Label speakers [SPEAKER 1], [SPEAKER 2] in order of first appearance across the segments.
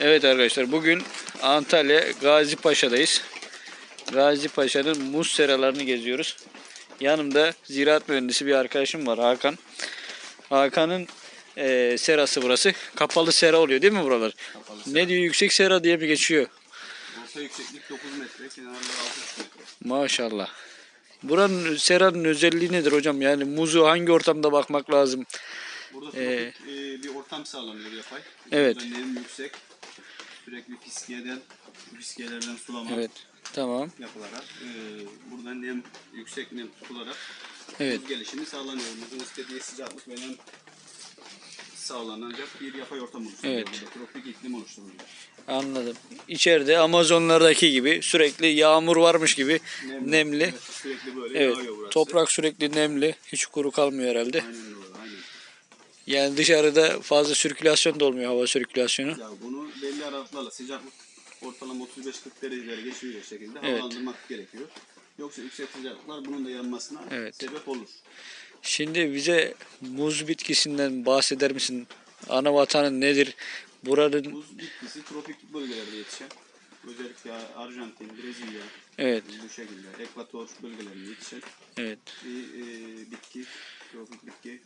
[SPEAKER 1] Evet arkadaşlar bugün Antalya Gazi Paşa'dayız. Gazi Paşa'nın muz seralarını geziyoruz. Yanımda ziraat mühendisi bir arkadaşım var Hakan. Hakan'ın eee, serası burası. Kapalı sera oluyor değil mi buralar?
[SPEAKER 2] Kapalı
[SPEAKER 1] Ne diyor yüksek sera diye mi geçiyor?
[SPEAKER 2] Orta yükseklik 9 metre, kenarlar 6,5 metre.
[SPEAKER 1] Maşallah. Buranın seranın özelliği nedir hocam? Yani muzu hangi ortamda bakmak lazım?
[SPEAKER 2] Burada
[SPEAKER 1] Ee,
[SPEAKER 2] tropik, e, bir ortam sağlanıyor yapay.
[SPEAKER 1] Evet.
[SPEAKER 2] Nem yüksek. Sürekli fiskiyeden, fiskiyelerden sulama
[SPEAKER 1] Evet. Tamam.
[SPEAKER 2] yapılarak, e, burada nem, yüksek nem tutularak
[SPEAKER 1] Evet.
[SPEAKER 2] gelişimi sağlanıyor. Muzun istediği sıcaklık ve nem sağlanacak bir yapay ortam oluşturuyor.
[SPEAKER 1] Evet.
[SPEAKER 2] Burada tropik iklim oluşturuluyor.
[SPEAKER 1] Anladım. İçeride Amazonlardaki gibi sürekli yağmur varmış gibi nemli.
[SPEAKER 2] Evet, sürekli böyle
[SPEAKER 1] Evet.
[SPEAKER 2] yağıyor burası.
[SPEAKER 1] Toprak sürekli nemli. Hiç kuru kalmıyor herhalde.
[SPEAKER 2] Aynen doğru, aynen.
[SPEAKER 1] Yani dışarıda fazla sirkülasyon da olmuyor hava sirkülasyonu.
[SPEAKER 2] Ya bunu belli aralıklarla sıcaklık ortalama 35-40 dereceleri geçmeyecek şekilde
[SPEAKER 1] Evet.
[SPEAKER 2] havalandırmak gerekiyor. Yoksa yüksek sıcaklıklar bunun da yanmasına
[SPEAKER 1] Evet.
[SPEAKER 2] sebep olur.
[SPEAKER 1] Şimdi bize muz bitkisinden bahseder misin? Ana vatanı nedir? Buranın
[SPEAKER 2] Buz bitkisi tropik bölgelerde yetişen, özellikle Arjantin, Brezilya,
[SPEAKER 1] evet,
[SPEAKER 2] bu şekilde ekvator bölgelerinde yetişen
[SPEAKER 1] evet.
[SPEAKER 2] bir e, bitki, tropik bitki.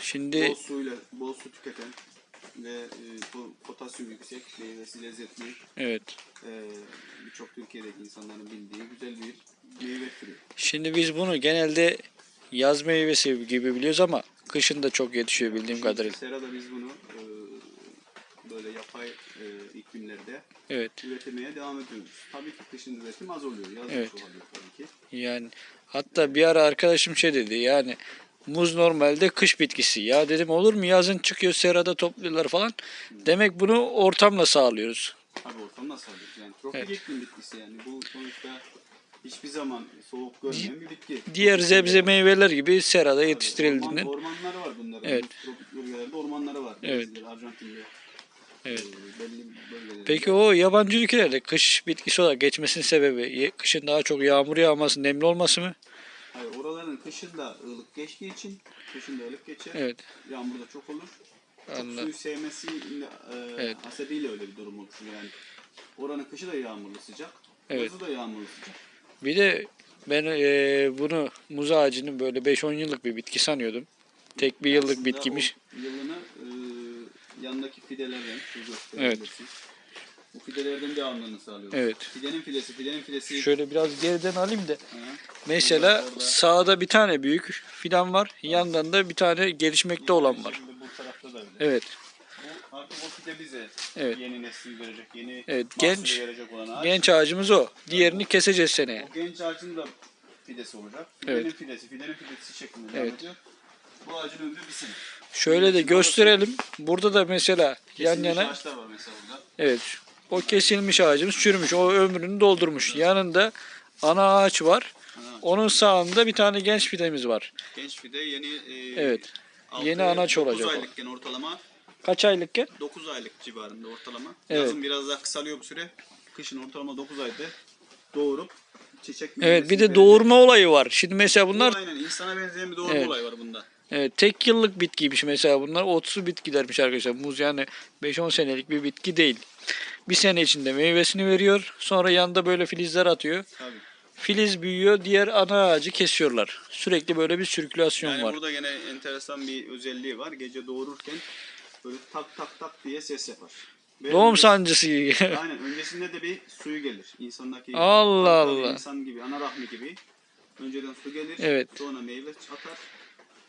[SPEAKER 1] Şimdi
[SPEAKER 2] Bol suyla, bol su tüketen ve e, potasyum yüksek, meyvesi lezzetli,
[SPEAKER 1] evet.
[SPEAKER 2] e, birçok Türkiye'deki insanların bildiği güzel bir meyve türü.
[SPEAKER 1] Şimdi biz bunu genelde yaz meyvesi gibi biliyoruz ama kışın da çok yetişiyor bildiğim
[SPEAKER 2] Şimdi
[SPEAKER 1] kadarıyla.
[SPEAKER 2] Serada biz bunu e, böyle yapay e, iklimlerde
[SPEAKER 1] Evet.
[SPEAKER 2] üretimeye devam ediyoruz. Tabii ki kışın üretim az oluyor. Yazın
[SPEAKER 1] Evet.
[SPEAKER 2] çok oluyor tabii ki.
[SPEAKER 1] Yani hatta bir ara arkadaşım şey dedi yani muz normalde kış bitkisi. Ya dedim olur mu yazın çıkıyor serada topluyorlar falan. Demek bunu ortamla sağlıyoruz.
[SPEAKER 2] Tabii ortam nasıl alıyoruz? Yani tropik
[SPEAKER 1] Evet.
[SPEAKER 2] iklim bitkisi yani. Bu sonuçta hiçbir zaman soğuk görmeyen bir bitki.
[SPEAKER 1] Diğer
[SPEAKER 2] Tropik bölge-
[SPEAKER 1] meyveler gibi serada
[SPEAKER 2] Tabii,
[SPEAKER 1] yetiştirildiğinden.
[SPEAKER 2] Orman, ormanları var bunların.
[SPEAKER 1] Evet.
[SPEAKER 2] Tropik bölgelerde ormanları var.
[SPEAKER 1] Evet.
[SPEAKER 2] Arjantin'de.
[SPEAKER 1] Evet.
[SPEAKER 2] e, bölgelerde.
[SPEAKER 1] Peki o yabancı ülkelerde kış bitkisi olarak geçmesinin sebebi kışın daha çok yağmur yağması, nemli olması mı?
[SPEAKER 2] Oraların kışın da ılık geçtiği için kışın da ılık geçer.
[SPEAKER 1] Evet.
[SPEAKER 2] Yağmur da çok olur. Çok
[SPEAKER 1] Anladım.
[SPEAKER 2] suyu sevmesi e,
[SPEAKER 1] Evet.
[SPEAKER 2] hasebiyle öyle bir durum oluşuyor yani. Oranın kışı da yağmurlu sıcak.
[SPEAKER 1] Evet.
[SPEAKER 2] Yazı da yağmurlu sıcak.
[SPEAKER 1] Bir de ben eee, bunu muz ağacının böyle 5-10 yıllık bir bitki sanıyordum. Tek bir yıllık
[SPEAKER 2] Aslında
[SPEAKER 1] bitkiymiş.
[SPEAKER 2] Yılını e, yanındaki fidelerden şu gösterebilirsin. Bu fidelerden devamlılığını sağlıyoruz.
[SPEAKER 1] Evet.
[SPEAKER 2] Fidenin fidesi, fidenin fidesi.
[SPEAKER 1] Şöyle biraz geriden alayım da.
[SPEAKER 2] Ha.
[SPEAKER 1] Mesela
[SPEAKER 2] Orada-
[SPEAKER 1] sağda bir tane büyük fidan var. Yandan da bir tane gelişmekte olan var.
[SPEAKER 2] Şimdi bu tarafta da öyle.
[SPEAKER 1] Evet.
[SPEAKER 2] Bu artık o fide bize
[SPEAKER 1] Evet.
[SPEAKER 2] yeni nesil verecek, yeni
[SPEAKER 1] Evet, genç-
[SPEAKER 2] verecek olan ağaç.
[SPEAKER 1] Genç ağacımız o. Diğerini keseceğiz seneye.
[SPEAKER 2] O genç ağacın da fidesi olacak. Fidenin
[SPEAKER 1] Evet.
[SPEAKER 2] fidesi, fidenin fidesi şeklinde
[SPEAKER 1] Evet.
[SPEAKER 2] devam ediyor. Bu ağacın ömrü bir sene.
[SPEAKER 1] Şöyle de gösterelim. Burada da mesela yan
[SPEAKER 2] Kesilmiş
[SPEAKER 1] yana
[SPEAKER 2] mesela burada.
[SPEAKER 1] evet o kesilmiş ağacımız çürümüş. O ömrünü doldurmuş. Yanında ana ağaç var. Onun sağında bir tane genç fidemiz var.
[SPEAKER 2] genç fide yeni e,
[SPEAKER 1] Evet.
[SPEAKER 2] altı-
[SPEAKER 1] Yeni anaç
[SPEAKER 2] dokuz
[SPEAKER 1] olacak o.
[SPEAKER 2] aylıkken ortalama
[SPEAKER 1] Kaç aylıkken?
[SPEAKER 2] 9 aylık civarında ortalama.
[SPEAKER 1] Evet.
[SPEAKER 2] Yazın biraz daha kısalıyor bu süre. Kışın ortalama 9 ayda doğurup çiçek
[SPEAKER 1] Evet bir
[SPEAKER 2] meyvesini
[SPEAKER 1] de
[SPEAKER 2] verecek.
[SPEAKER 1] doğurma olayı var. Şimdi mesela
[SPEAKER 2] Bunlar
[SPEAKER 1] bunlar
[SPEAKER 2] aynen insana benzeyen bir doğurma
[SPEAKER 1] Evet.
[SPEAKER 2] olayı var bunda.
[SPEAKER 1] Evet, tek yıllık bitkiymiş mesela bunlar. Otsu bitkilermiş arkadaşlar. Muz yani 5-10 senelik bir bitki değil. Bir sene içinde meyvesini veriyor. Sonra yanında böyle filizler atıyor.
[SPEAKER 2] Tabii.
[SPEAKER 1] Filiz büyüyor. Diğer ana ağacı kesiyorlar. Sürekli böyle bir sirkülasyon
[SPEAKER 2] Yani
[SPEAKER 1] var.
[SPEAKER 2] burada gene enteresan bir özelliği var. Gece doğururken böyle tak tak tak diye ses yapar. Ve
[SPEAKER 1] Doğum
[SPEAKER 2] önce-
[SPEAKER 1] sancısı gibi.
[SPEAKER 2] Aynen öncesinde de bir suyu gelir. İnsandaki
[SPEAKER 1] Allah
[SPEAKER 2] tabii
[SPEAKER 1] Allah.
[SPEAKER 2] insan gibi, ana rahmi gibi. Önceden su gelir.
[SPEAKER 1] Evet.
[SPEAKER 2] Sonra meyve atar.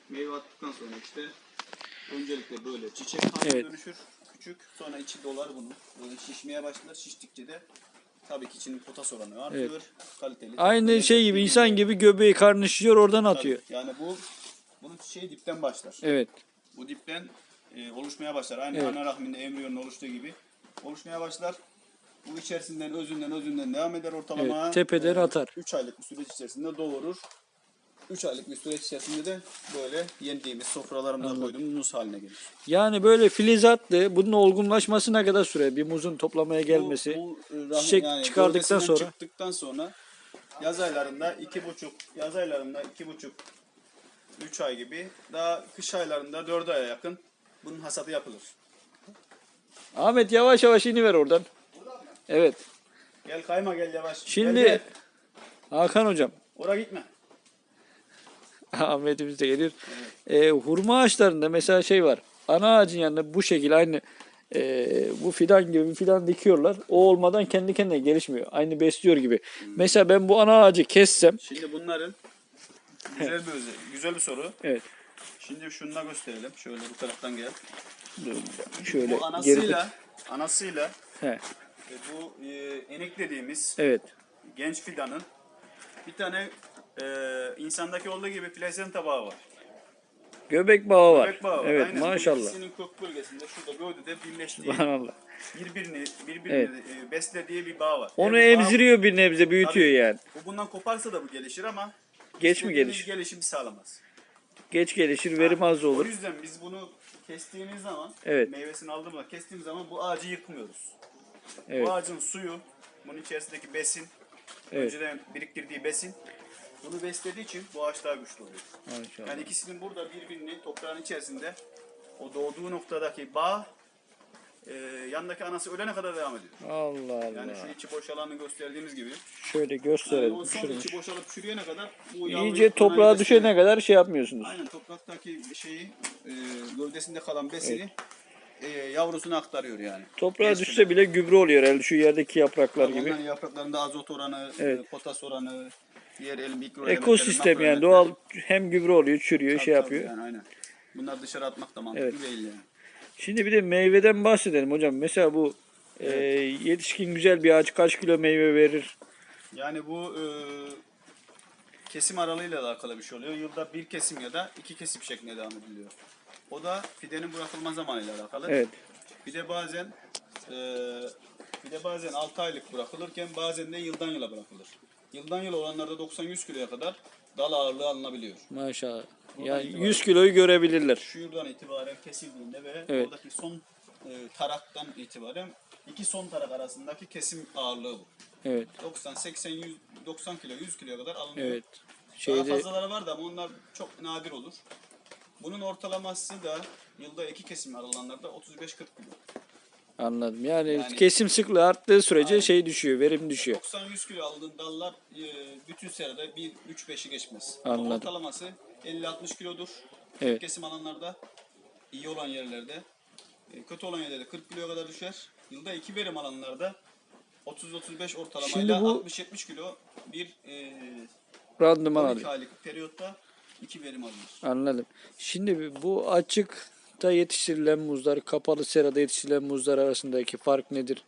[SPEAKER 2] Meyve attıktan sonra işte öncelikle böyle çiçek haline
[SPEAKER 1] Evet.
[SPEAKER 2] dönüşür. Küçük. Sonra içi dolar bunun. Böyle şişmeye başlar. Şiştikçe de tabii ki içinin potas oranı artıyor. Kaliteli.
[SPEAKER 1] Aynı
[SPEAKER 2] Böyle
[SPEAKER 1] şey gibi insan gibi göbeği karnı şişiyor oradan
[SPEAKER 2] Tabii.
[SPEAKER 1] atıyor.
[SPEAKER 2] Yani bu bunun çiçeği dipten başlar.
[SPEAKER 1] Evet.
[SPEAKER 2] Bu dipten e, oluşmaya başlar. Aynı
[SPEAKER 1] Evet.
[SPEAKER 2] ana rahminde embriyonun oluştuğu gibi oluşmaya başlar. Bu içerisinden özünden özünden devam eder ortalama.
[SPEAKER 1] Evet, tepeden atar.
[SPEAKER 2] 3 aylık bir süreç içerisinde doğurur. 3 aylık bir süreç içerisinde de böyle yendiğimiz sofralarımıza koyduğumuz muz haline gelir.
[SPEAKER 1] Yani böyle filiz attı. Bunun olgunlaşması ne kadar süre? Bir muzun toplamaya gelmesi.
[SPEAKER 2] Bu, bu, e, rahim-
[SPEAKER 1] çiçek çıkardıktan
[SPEAKER 2] gövdesinden
[SPEAKER 1] sonra.
[SPEAKER 2] çıktıktan sonra yaz aylarında iki buçuk yaz aylarında iki buçuk 3 ay gibi daha kış aylarında 4 aya yakın bunun hasadı yapılır.
[SPEAKER 1] Ahmet yavaş yavaş iniver oradan. Evet.
[SPEAKER 2] Gel kayma gel yavaş.
[SPEAKER 1] Şimdi
[SPEAKER 2] Gel, gel.
[SPEAKER 1] Hakan hocam.
[SPEAKER 2] Oraya gitme.
[SPEAKER 1] Ahmet'imiz de geliyor. Ee, hurma ağaçlarında mesela şey var. Ana ağacın yanında bu şekil aynı e, bu fidan gibi bir fidan dikiyorlar. O olmadan kendi kendine gelişmiyor. Aynı besliyor gibi. Mesela ben bu ana ağacı kessem.
[SPEAKER 2] Şimdi bunların güzel bir özel, güzel bir soru.
[SPEAKER 1] Evet.
[SPEAKER 2] Şimdi şunu da gösterelim. Şöyle bu taraftan gel.
[SPEAKER 1] Şöyle
[SPEAKER 2] Bu anasıyla anasıyla
[SPEAKER 1] He,
[SPEAKER 2] e, bu e, enek dediğimiz
[SPEAKER 1] evet.
[SPEAKER 2] genç fidanın bir tane e, insandaki olduğu gibi plasenta bağı var.
[SPEAKER 1] Göbek bağı var.
[SPEAKER 2] Bebek bağı var.
[SPEAKER 1] Evet
[SPEAKER 2] Aynen.
[SPEAKER 1] Maşallah.
[SPEAKER 2] ikisinin kök bölgesinde şurada gövdede birleştiği
[SPEAKER 1] Subhanallah.
[SPEAKER 2] birbirini birbirini
[SPEAKER 1] Evet.
[SPEAKER 2] e, beslediği bir bağ var.
[SPEAKER 1] Onu
[SPEAKER 2] Eğer bu bağ-
[SPEAKER 1] emziriyor bir nebze büyütüyor
[SPEAKER 2] Tabii.
[SPEAKER 1] yani.
[SPEAKER 2] Bu bundan koparsa da bu gelişir ama
[SPEAKER 1] Geç mi gelişir?
[SPEAKER 2] gelişimi sağlamaz.
[SPEAKER 1] Geç gelişir verim az
[SPEAKER 2] O
[SPEAKER 1] olur.
[SPEAKER 2] yüzden biz bunu kestiğimiz zaman,
[SPEAKER 1] Evet.
[SPEAKER 2] meyvesini aldığımızda kestiğimiz zaman bu ağacı yıkmıyoruz.
[SPEAKER 1] Evet.
[SPEAKER 2] Bu ağacın suyu, bunun içerisindeki besin,
[SPEAKER 1] Evet.
[SPEAKER 2] önceden biriktirdiği besin, bunu beslediği için bu ağaç daha güçlü oluyor.
[SPEAKER 1] Maşallah.
[SPEAKER 2] Yani ikisinin burada birbirini toprağın içerisinde o doğduğu noktadaki bağ e, yanındaki anası ölene kadar devam ediyor.
[SPEAKER 1] Allah Allah.
[SPEAKER 2] Yani şu içi boş alanı gösterdiğimiz gibi.
[SPEAKER 1] Şöyle
[SPEAKER 2] Yani
[SPEAKER 1] gösterelim.
[SPEAKER 2] o son içi boşalıp çürüyene kadar bu yavru
[SPEAKER 1] İyice toprağa düşene
[SPEAKER 2] besliyor.
[SPEAKER 1] kadar şey yapmıyorsunuz.
[SPEAKER 2] Aynen topraktaki şeyi e, gövdesinde kalan besini e, yavrusuna aktarıyor yani.
[SPEAKER 1] Toprağa
[SPEAKER 2] Genç
[SPEAKER 1] düşse bile gübre oluyor herhalde şu yerdeki yapraklar
[SPEAKER 2] fidan.
[SPEAKER 1] gibi.
[SPEAKER 2] Onların yapraklarında azot oranı,
[SPEAKER 1] Evet.
[SPEAKER 2] e, potas oranı, diğer el mikro
[SPEAKER 1] Ekosistem yani doğal hem gübre oluyor, çürüyor,
[SPEAKER 2] Tabii,
[SPEAKER 1] şey
[SPEAKER 2] tabii
[SPEAKER 1] yapıyor.
[SPEAKER 2] Yani, aynen. Bunlar dışarı atmak da mantıklı
[SPEAKER 1] Evet.
[SPEAKER 2] değil yani.
[SPEAKER 1] Şimdi bir de meyveden bahsedelim hocam. Mesela bu e, yetişkin güzel bir ağaç kaç kilo meyve verir?
[SPEAKER 2] Yani bu e, kesim aralığıyla alakalı bir şey oluyor. Yılda bir kesim ya da iki kesim şeklinde devam ediliyor. O da fidenin bırakılma zamanıyla alakalı.
[SPEAKER 1] Evet.
[SPEAKER 2] Bir de bazen e, bir de bazen 6 aylık bırakılırken bazen de yıldan yıla bırakılır. Yıldan yıla olanlarda 90-100 kiloya kadar dal ağırlığı alınabiliyor.
[SPEAKER 1] Maşallah.
[SPEAKER 2] Buradan
[SPEAKER 1] Yani
[SPEAKER 2] itibaren.
[SPEAKER 1] 100 kiloyu görebilirler.
[SPEAKER 2] Şu yıldan itibaren kesildiğinde ve
[SPEAKER 1] Evet.
[SPEAKER 2] oradaki son e, taraktan itibaren iki son tarak arasındaki kesim ağırlığı bu.
[SPEAKER 1] Evet.
[SPEAKER 2] 90, 80, 100, 90 kilo, 100 kiloya kadar alınıyor.
[SPEAKER 1] Evet.
[SPEAKER 2] Daha
[SPEAKER 1] Şeyde
[SPEAKER 2] fazlaları var da ama onlar çok nadir olur. Bunun ortalaması da yılda iki kesim aralığında 35-40 kilo.
[SPEAKER 1] Anladım. Yani,
[SPEAKER 2] Yani-
[SPEAKER 1] kesim sıklığı arttığı sürece
[SPEAKER 2] Aynen.
[SPEAKER 1] şey düşüyor, verim düşüyor.
[SPEAKER 2] 90-100 kilo aldığın dallar e, bütün seride 1 3 5'i geçmez. Ama
[SPEAKER 1] Anladım.
[SPEAKER 2] Ortalaması 50-60 kilodur.
[SPEAKER 1] Evet.
[SPEAKER 2] Kesim alanlarda iyi olan yerlerde e, kötü olan yerlerde 40 kiloya kadar düşer. Yılda 2 verim alanlarda 30-35 ortalamayla
[SPEAKER 1] bu-
[SPEAKER 2] 60-70 kilo bir e,
[SPEAKER 1] Randıman
[SPEAKER 2] 12
[SPEAKER 1] alıyor.
[SPEAKER 2] aylık periyotta 2 verim alınır.
[SPEAKER 1] Anladım. Şimdi bu açıkta yetiştirilen muzlar, kapalı serada yetiştirilen muzlar arasındaki fark nedir?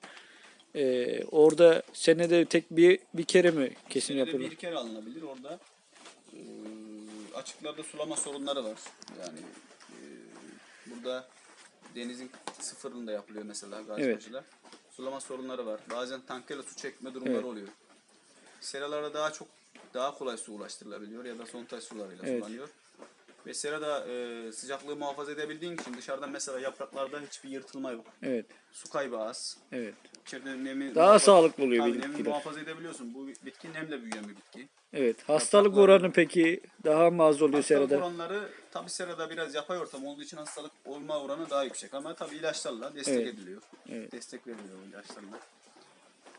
[SPEAKER 1] Ee, orada senede tek bir bir kere mi kesim
[SPEAKER 2] Senede
[SPEAKER 1] yapılır?
[SPEAKER 2] bir kere alınabilir. Orada e, açıklarda sulama sorunları var. Yani e, burada denizin sıfırında yapılıyor mesela Gazipaşa'da. Sulama sorunları var. Bazen tankayla su çekme durumları
[SPEAKER 1] Evet.
[SPEAKER 2] oluyor. Seralara daha çok daha kolay su ulaştırılabiliyor ya da sondaj sularıyla
[SPEAKER 1] Evet.
[SPEAKER 2] sulanıyor. Ve serada e, sıcaklığı muhafaza edebildiğin için dışarıdan mesela yapraklarda hiçbir yırtılma yok.
[SPEAKER 1] Evet.
[SPEAKER 2] Su kaybı az.
[SPEAKER 1] Evet.
[SPEAKER 2] İçeride nemi
[SPEAKER 1] Daha
[SPEAKER 2] muhafaza-
[SPEAKER 1] sağlıklı oluyor
[SPEAKER 2] Tabii,
[SPEAKER 1] bitkiler.
[SPEAKER 2] nemi muhafaza edebiliyorsun. Bu bitki nemle büyüyen bir bitki.
[SPEAKER 1] Evet. Hastalık oranı peki daha mı az oluyor
[SPEAKER 2] Hastalık
[SPEAKER 1] serada?
[SPEAKER 2] oranları tabi serada biraz yapay ortam olduğu için hastalık olma oranı daha yüksek ama tabi ilaçlarla destek
[SPEAKER 1] Evet.
[SPEAKER 2] ediliyor.
[SPEAKER 1] Evet.
[SPEAKER 2] Destek veriliyor ilaçlarla.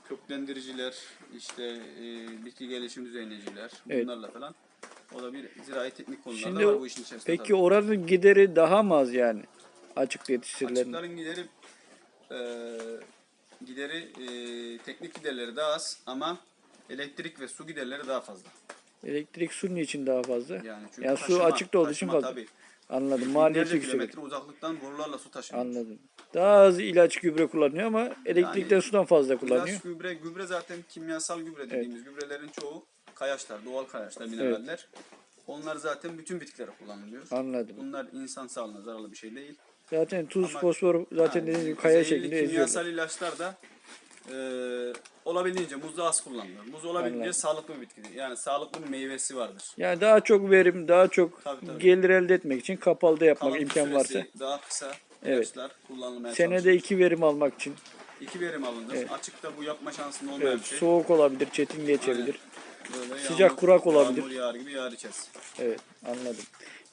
[SPEAKER 2] Köklendiriciler, işte e, bitki gelişim düzenleyiciler
[SPEAKER 1] Evet.
[SPEAKER 2] bunlarla falan. O da bir zirai teknik konularda
[SPEAKER 1] Şimdi
[SPEAKER 2] var bu işin içerisinde.
[SPEAKER 1] Peki oranın gideri daha mı az yani? Açıkta yetiştirilen.
[SPEAKER 2] Açıkların gideri e, gideri e, teknik giderleri daha az ama elektrik ve su giderleri daha fazla.
[SPEAKER 1] Elektrik su için daha fazla?
[SPEAKER 2] Yani
[SPEAKER 1] Yani,
[SPEAKER 2] çünkü
[SPEAKER 1] su
[SPEAKER 2] taşıma-
[SPEAKER 1] açıkta olduğu için fazla.
[SPEAKER 2] tabii.
[SPEAKER 1] Anladım. Maliyeti yüksek.
[SPEAKER 2] kilometre uzaklıktan borularla su taşınıyor.
[SPEAKER 1] Anladım. Daha az ilaç gübre kullanıyor ama elektrikten
[SPEAKER 2] Yani
[SPEAKER 1] sudan fazla kullanıyor.
[SPEAKER 2] İlaç, gübre, gübre zaten kimyasal gübre dediğimiz gübrelerin çoğu kayaçlar, doğal kayaçlar, mineraller. Onlar zaten bütün bitkilere kullanılıyor.
[SPEAKER 1] Anladım.
[SPEAKER 2] Bunlar insan sağlığına zararlı bir şey değil.
[SPEAKER 1] Zaten tuz,
[SPEAKER 2] Ama-
[SPEAKER 1] fosfor zaten dediğiniz gibi kaya
[SPEAKER 2] zehirli
[SPEAKER 1] şeklinde
[SPEAKER 2] Kimyasal
[SPEAKER 1] eziyorlar.
[SPEAKER 2] ilaçlar da e, olabildiğince muzda az kullanılır. Muz olabildiğince
[SPEAKER 1] Anladım.
[SPEAKER 2] sağlıklı bir bitkidir. Yani sağlıklı bir meyvesi vardır.
[SPEAKER 1] Yani daha çok verim, daha çok
[SPEAKER 2] Tabii, tabii.
[SPEAKER 1] gelir elde etmek için kapalıda yapmak
[SPEAKER 2] Kalıtım
[SPEAKER 1] imkan
[SPEAKER 2] süresi
[SPEAKER 1] varsa.
[SPEAKER 2] daha kısa
[SPEAKER 1] Evet.
[SPEAKER 2] ilaçlar kullanılmaya
[SPEAKER 1] Senede
[SPEAKER 2] çalışılır.
[SPEAKER 1] iki verim almak için.
[SPEAKER 2] İki verim alınır.
[SPEAKER 1] Evet.
[SPEAKER 2] Açıkta bu yapma şansının olmayan
[SPEAKER 1] Evet,
[SPEAKER 2] bir şey.
[SPEAKER 1] soğuk olabilir, çetin geçebilir.
[SPEAKER 2] Böyle
[SPEAKER 1] Sıcak,
[SPEAKER 2] yağmur-
[SPEAKER 1] kurak olabilir.
[SPEAKER 2] Yağmur yağar gibi yağar içeriz.
[SPEAKER 1] Evet, anladım.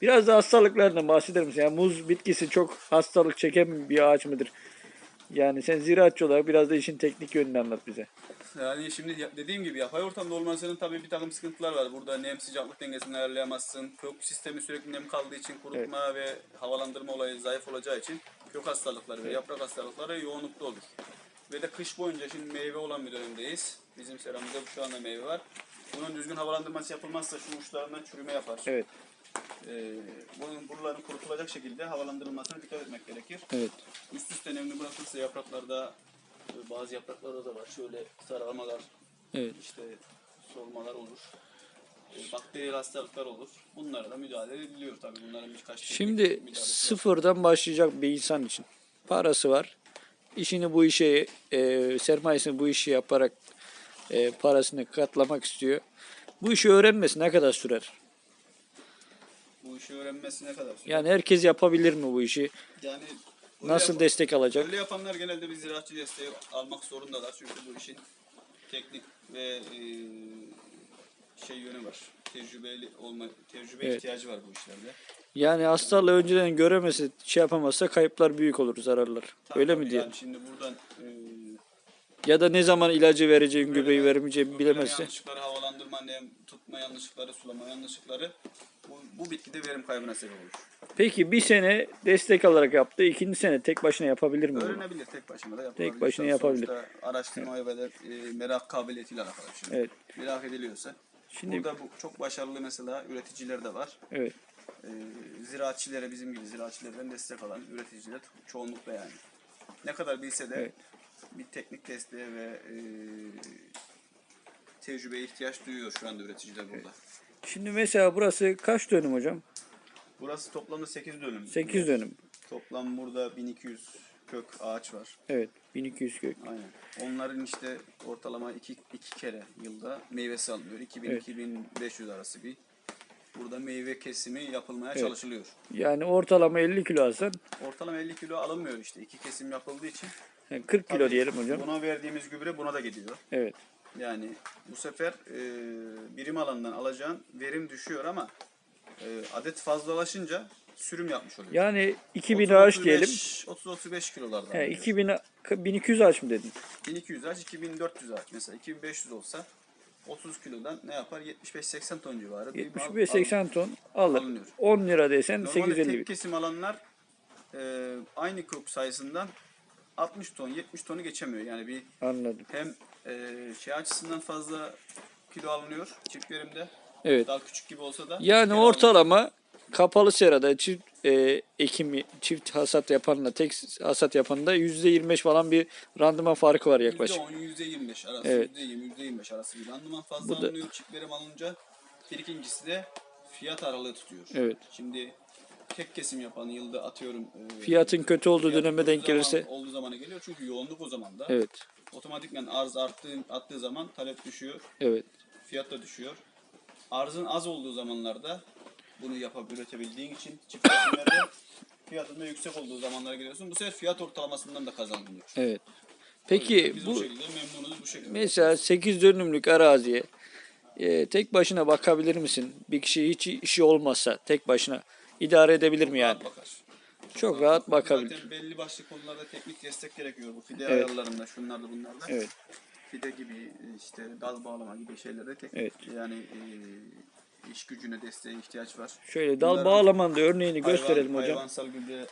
[SPEAKER 1] Biraz da hastalıklardan bahseder misin? Yani muz bitkisi çok hastalık çeken bir ağaç mıdır? Yani sen ziraatçı olarak biraz da işin teknik yönünü anlat bize.
[SPEAKER 2] Yani şimdi dediğim gibi yapay ortamda olmasının tabii bir takım sıkıntılar var. Burada nem sıcaklık dengesini ayarlayamazsın. Kök sistemi sürekli nem kaldığı için kurutma ve havalandırma olayı zayıf olacağı için kök hastalıkları ve yaprak hastalıkları yoğunlukta olur. Ve de kış boyunca şimdi meyve olan bir dönemdeyiz. Bizim seramızda şu anda meyve var. Bunun düzgün havalandırması yapılmazsa şu uçlarından çürüme yapar.
[SPEAKER 1] Evet.
[SPEAKER 2] Ee, bunun buraların kurutulacak şekilde havalandırılmasına dikkat etmek gerekir.
[SPEAKER 1] Evet.
[SPEAKER 2] Üst üste nemli bırakılırsa yapraklarda e, bazı yapraklarda da var. Şöyle sararmalar,
[SPEAKER 1] Evet.
[SPEAKER 2] işte solmalar olur. Bakteriyel hastalıklar olur. Bunlara da müdahale ediliyor tabii. Bunların birkaç
[SPEAKER 1] Şimdi
[SPEAKER 2] müdahalesi var.
[SPEAKER 1] sıfırdan başlayacak bir insan için parası var. İşini bu işe, e, sermayesini bu işi yaparak e, parasını katlamak istiyor. Bu işi öğrenmesi ne kadar sürer?
[SPEAKER 2] Bu işi öğrenmesi ne kadar sürer?
[SPEAKER 1] Yani herkes yapabilir mi bu işi?
[SPEAKER 2] Yani
[SPEAKER 1] Nasıl
[SPEAKER 2] yap-
[SPEAKER 1] destek alacak?
[SPEAKER 2] Öyle yapanlar genelde bir ziraatçı desteği almak zorundalar. Çünkü bu işin teknik ve e, şey yönü var. Tecrübeli olma, tecrübe
[SPEAKER 1] Evet.
[SPEAKER 2] ihtiyacı var bu işlerde.
[SPEAKER 1] Yani hastalığı önceden göremezse, şey yapamazsa kayıplar büyük olur, zararlar.
[SPEAKER 2] Tabii
[SPEAKER 1] Öyle
[SPEAKER 2] tabii
[SPEAKER 1] mi diye?
[SPEAKER 2] Yani şimdi buradan e,
[SPEAKER 1] Ya da ne zaman ilacı vereceğin, gübreyi vermeyeceğini
[SPEAKER 2] Gübreleme
[SPEAKER 1] bilemezse.
[SPEAKER 2] yanlışlıkları, havalandırma, nem tutma yanlışlıkları, sulama yanlışlıkları bu, bu bitkide verim kaybına sebep olur.
[SPEAKER 1] Peki bir sene destek alarak yaptı, ikinci sene tek başına yapabilir mi bunu?
[SPEAKER 2] Öğrenebilir tek başına da yapabilir.
[SPEAKER 1] Tek başına
[SPEAKER 2] Sonuçta
[SPEAKER 1] yapabilir.
[SPEAKER 2] araştırma ve de, e, merak kabiliyetiyle alakalı bir şey.
[SPEAKER 1] Evet.
[SPEAKER 2] Merak ediliyorsa.
[SPEAKER 1] Şimdi
[SPEAKER 2] Burada bu çok başarılı mesela üreticiler de var.
[SPEAKER 1] evet.
[SPEAKER 2] E, ziraatçilere bizim gibi ziraatçilerden destek alan üreticiler çoğunlukla yani. Ne kadar bilse de
[SPEAKER 1] Evet.
[SPEAKER 2] bir teknik desteğe ve e, tecrübeye ihtiyaç duyuyor şu anda üreticiler burada.
[SPEAKER 1] Şimdi mesela burası kaç dönüm hocam?
[SPEAKER 2] Burası toplamda 8 dönüm.
[SPEAKER 1] 8 dönüm.
[SPEAKER 2] Toplam burada 1200 kök ağaç var.
[SPEAKER 1] Evet. 1200 kök.
[SPEAKER 2] Aynen. Onların işte ortalama iki, iki kere yılda meyvesi alınıyor. 2000-2500 arası bir. Burada meyve kesimi yapılmaya çalışılıyor.
[SPEAKER 1] Yani ortalama 50 kilo alsan
[SPEAKER 2] Ortalama 50 kilo alınmıyor işte. iki kesim yapıldığı için.
[SPEAKER 1] yani 40 kilo
[SPEAKER 2] Tabii
[SPEAKER 1] diyelim hocam.
[SPEAKER 2] Buna verdiğimiz gübre buna da gidiyor.
[SPEAKER 1] Evet.
[SPEAKER 2] Yani bu sefer e, birim alandan alacağın verim düşüyor ama e, adet fazlalaşınca sürüm yapmış oluyor.
[SPEAKER 1] Yani 2000 ağaç diyelim.
[SPEAKER 2] 30-35 kilolardan.
[SPEAKER 1] He,
[SPEAKER 2] alıyor.
[SPEAKER 1] 2000 1200 ağaç mı dedin?
[SPEAKER 2] 1200 ağaç, 2400 ağaç. Mesela 2500 olsa 30 kilodan ne yapar? 75-80 ton civarı. bir mal
[SPEAKER 1] 75-80 ton alır.
[SPEAKER 2] alınıyor.
[SPEAKER 1] 10 lira desen
[SPEAKER 2] Normalde
[SPEAKER 1] 850
[SPEAKER 2] tek kesim alanlar e, aynı kök sayısından 60 ton, 70 tonu geçemiyor. Yani bir
[SPEAKER 1] Anladım.
[SPEAKER 2] hem e, şey açısından fazla kilo alınıyor çift verimde.
[SPEAKER 1] Evet.
[SPEAKER 2] Daha küçük gibi olsa da.
[SPEAKER 1] Yani ortalama kapalı serada çift e, ekim çift hasat yapanla tek hasat yapanında %25 falan bir randıman farkı var yaklaşık.
[SPEAKER 2] %10, %25 arası,
[SPEAKER 1] Evet.
[SPEAKER 2] %20, %25 arası bir randıman fazla
[SPEAKER 1] Bu da-
[SPEAKER 2] alınıyor. Çift verim alınca bir ikincisi de fiyat aralığı tutuyor.
[SPEAKER 1] Evet.
[SPEAKER 2] Şimdi tek kesim yapan yılda atıyorum. e,
[SPEAKER 1] Fiyatın kötü olduğu döneme denk
[SPEAKER 2] zaman-
[SPEAKER 1] gelirse
[SPEAKER 2] Olduğu zamana geliyor çünkü yoğunluk o zaman da.
[SPEAKER 1] evet.
[SPEAKER 2] Otomatikman arz arttığı, arttığı zaman talep düşüyor.
[SPEAKER 1] Evet.
[SPEAKER 2] Fiyat da düşüyor. Arzın az olduğu zamanlarda bunu yapıp üretebildiğin için çift kesimlerde fiyatın da yüksek olduğu zamanlara geliyorsun. Bu sefer fiyat ortalamasından da kazanılıyor.
[SPEAKER 1] Evet. Peki
[SPEAKER 2] Biz
[SPEAKER 1] bu
[SPEAKER 2] bu şekilde memnunuz bu şekilde.
[SPEAKER 1] mesela 8 dönümlük araziye e, tek başına bakabilir misin? Bir kişi hiç işi olmazsa tek başına idare edebilir mi yani?
[SPEAKER 2] Bakar.
[SPEAKER 1] Çok rahat bakabilir.
[SPEAKER 2] Zaten belli başlı konularda teknik destek gerekiyor bu fide
[SPEAKER 1] Evet.
[SPEAKER 2] ayarlarında, şunlarda bunlarda.
[SPEAKER 1] Evet.
[SPEAKER 2] Fide gibi işte dal bağlama gibi şeylerde tek
[SPEAKER 1] Evet.
[SPEAKER 2] yani e, iş gücüne desteğe ihtiyaç var.
[SPEAKER 1] Şöyle dal
[SPEAKER 2] Bunların
[SPEAKER 1] bağlamanda örneğini gösterelim
[SPEAKER 2] Hayvan-
[SPEAKER 1] hocam.
[SPEAKER 2] Hayvansal gübre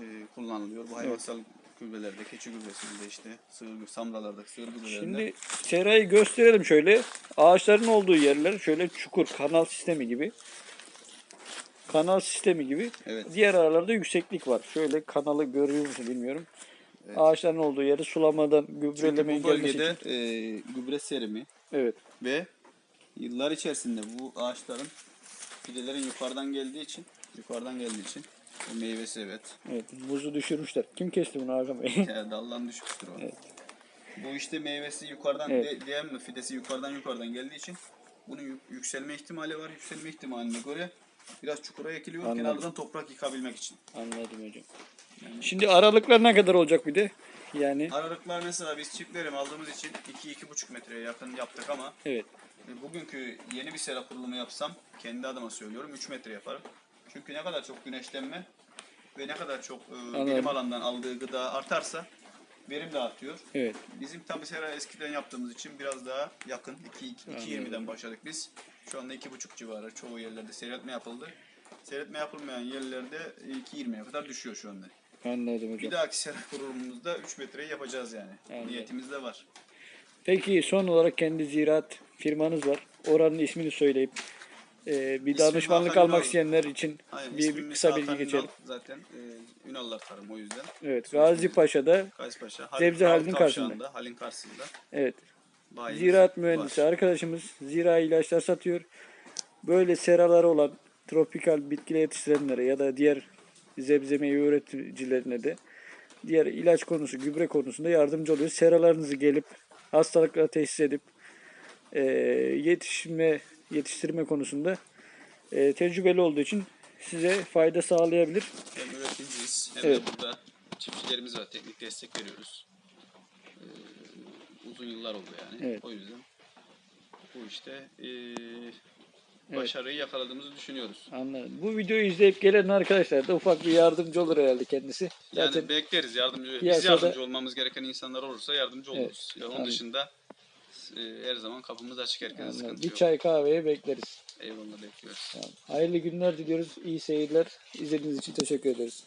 [SPEAKER 2] e, kullanılıyor. Bu hayvansal gübrelerde, keçi gübresinde işte sığır gübre, samralardaki sığır gübrelerinde.
[SPEAKER 1] Şimdi serayı gösterelim şöyle. Ağaçların olduğu yerler şöyle çukur, kanal sistemi gibi. Kanal sistemi gibi.
[SPEAKER 2] Evet.
[SPEAKER 1] Diğer aralarda yükseklik var. Şöyle kanalı görüyor musun bilmiyorum. Ağaçların olduğu yeri sulamadan
[SPEAKER 2] Çünkü
[SPEAKER 1] gübrelemeyin
[SPEAKER 2] bu bölgede
[SPEAKER 1] için.
[SPEAKER 2] e, gübre serimi
[SPEAKER 1] Evet.
[SPEAKER 2] ve yıllar içerisinde bu ağaçların fidelerin yukarıdan geldiği için yukarıdan geldiği için bu meyvesi evet
[SPEAKER 1] Evet. Muzu düşürmüşler. Kim kesti bunu Hakan Bey?
[SPEAKER 2] Yani daldan düşmüştür o.
[SPEAKER 1] Evet.
[SPEAKER 2] Bu işte meyvesi yukarıdan
[SPEAKER 1] Evet.
[SPEAKER 2] de, diyen mi fidesi yukarıdan yukarıdan geldiği için bunun yük- yükselme ihtimali var. Yükselme ihtimaline göre biraz çukura ekiliyor
[SPEAKER 1] Anladım.
[SPEAKER 2] kenardan toprak yıkabilmek için.
[SPEAKER 1] Anladım hocam. Şimdi aralıklar ne kadar olacak bir de? Yani
[SPEAKER 2] Aralıklar mesela biz çift verim aldığımız için 2-2,5 metreye yakın yaptık ama
[SPEAKER 1] evet.
[SPEAKER 2] e, bugünkü yeni bir sera kurulumu yapsam kendi adıma söylüyorum 3 metre yaparım. Çünkü ne kadar çok güneşlenme ve ne kadar çok e, bilim alanından aldığı gıda artarsa verim de artıyor.
[SPEAKER 1] Evet.
[SPEAKER 2] Bizim tabi sera eskiden yaptığımız için biraz daha yakın. 2.20'den başladık biz. Şu anda 2.5 civarı çoğu yerlerde seyretme yapıldı. Seyretme yapılmayan yerlerde 2.20'ye kadar düşüyor şu anda.
[SPEAKER 1] Anladım
[SPEAKER 2] Bir
[SPEAKER 1] hocam.
[SPEAKER 2] dahaki sera kurulumumuzda 3 metreyi yapacağız yani.
[SPEAKER 1] Anladım.
[SPEAKER 2] Niyetimiz de var.
[SPEAKER 1] Peki son olarak kendi ziraat firmanız var. Oranın ismini söyleyip e, bir
[SPEAKER 2] İsmim
[SPEAKER 1] danışmanlık
[SPEAKER 2] Hakan
[SPEAKER 1] almak
[SPEAKER 2] Ünal.
[SPEAKER 1] isteyenler için
[SPEAKER 2] Aynen,
[SPEAKER 1] bir,
[SPEAKER 2] ismimiz
[SPEAKER 1] kısa bilgi
[SPEAKER 2] Hakan
[SPEAKER 1] geçelim.
[SPEAKER 2] Ünal. Zaten e, Ünallar tarım o yüzden.
[SPEAKER 1] Evet. Gazi Paşa'da
[SPEAKER 2] Paşa.
[SPEAKER 1] Sebze halinin karşısında.
[SPEAKER 2] Kavşağı'nda, Halin karşısında.
[SPEAKER 1] evet
[SPEAKER 2] bayimiz
[SPEAKER 1] ziraat mühendisi
[SPEAKER 2] var.
[SPEAKER 1] arkadaşımız zira ilaçlar satıyor. Böyle seraları olan tropikal bitkiler yetiştirenlere ya da diğer zebze meyve üreticilerine de diğer ilaç konusu, gübre konusunda yardımcı oluyor. Seralarınızı gelip hastalıkları teşhis edip e, yetişme, yetiştirme konusunda e, tecrübeli olduğu için size fayda sağlayabilir.
[SPEAKER 2] Hem üreticiyiz hem
[SPEAKER 1] Evet.
[SPEAKER 2] de burada çiftçilerimiz var. Teknik destek veriyoruz. Ee, uzun yıllar oldu yani.
[SPEAKER 1] Evet.
[SPEAKER 2] O yüzden bu işte ee, başarıyı yakaladığımızı düşünüyoruz.
[SPEAKER 1] Anladım. Bu videoyu izleyip gelen arkadaşlar da ufak bir yardımcı olur herhalde kendisi.
[SPEAKER 2] Yani
[SPEAKER 1] Zaten
[SPEAKER 2] bekleriz yardımcı. Biz
[SPEAKER 1] Piyasada-
[SPEAKER 2] yardımcı olmamız gereken insanlar olursa yardımcı
[SPEAKER 1] Evet,
[SPEAKER 2] oluruz. Ya onun
[SPEAKER 1] tabii.
[SPEAKER 2] dışında e, her zaman kapımız açık herkese
[SPEAKER 1] anladım.
[SPEAKER 2] sıkıntı
[SPEAKER 1] bir
[SPEAKER 2] yok.
[SPEAKER 1] çay kahveye bekleriz.
[SPEAKER 2] Eyvallah bekliyoruz.
[SPEAKER 1] Tamam. Hayırlı günler diliyoruz. İyi seyirler. İzlediğiniz için teşekkür ederiz.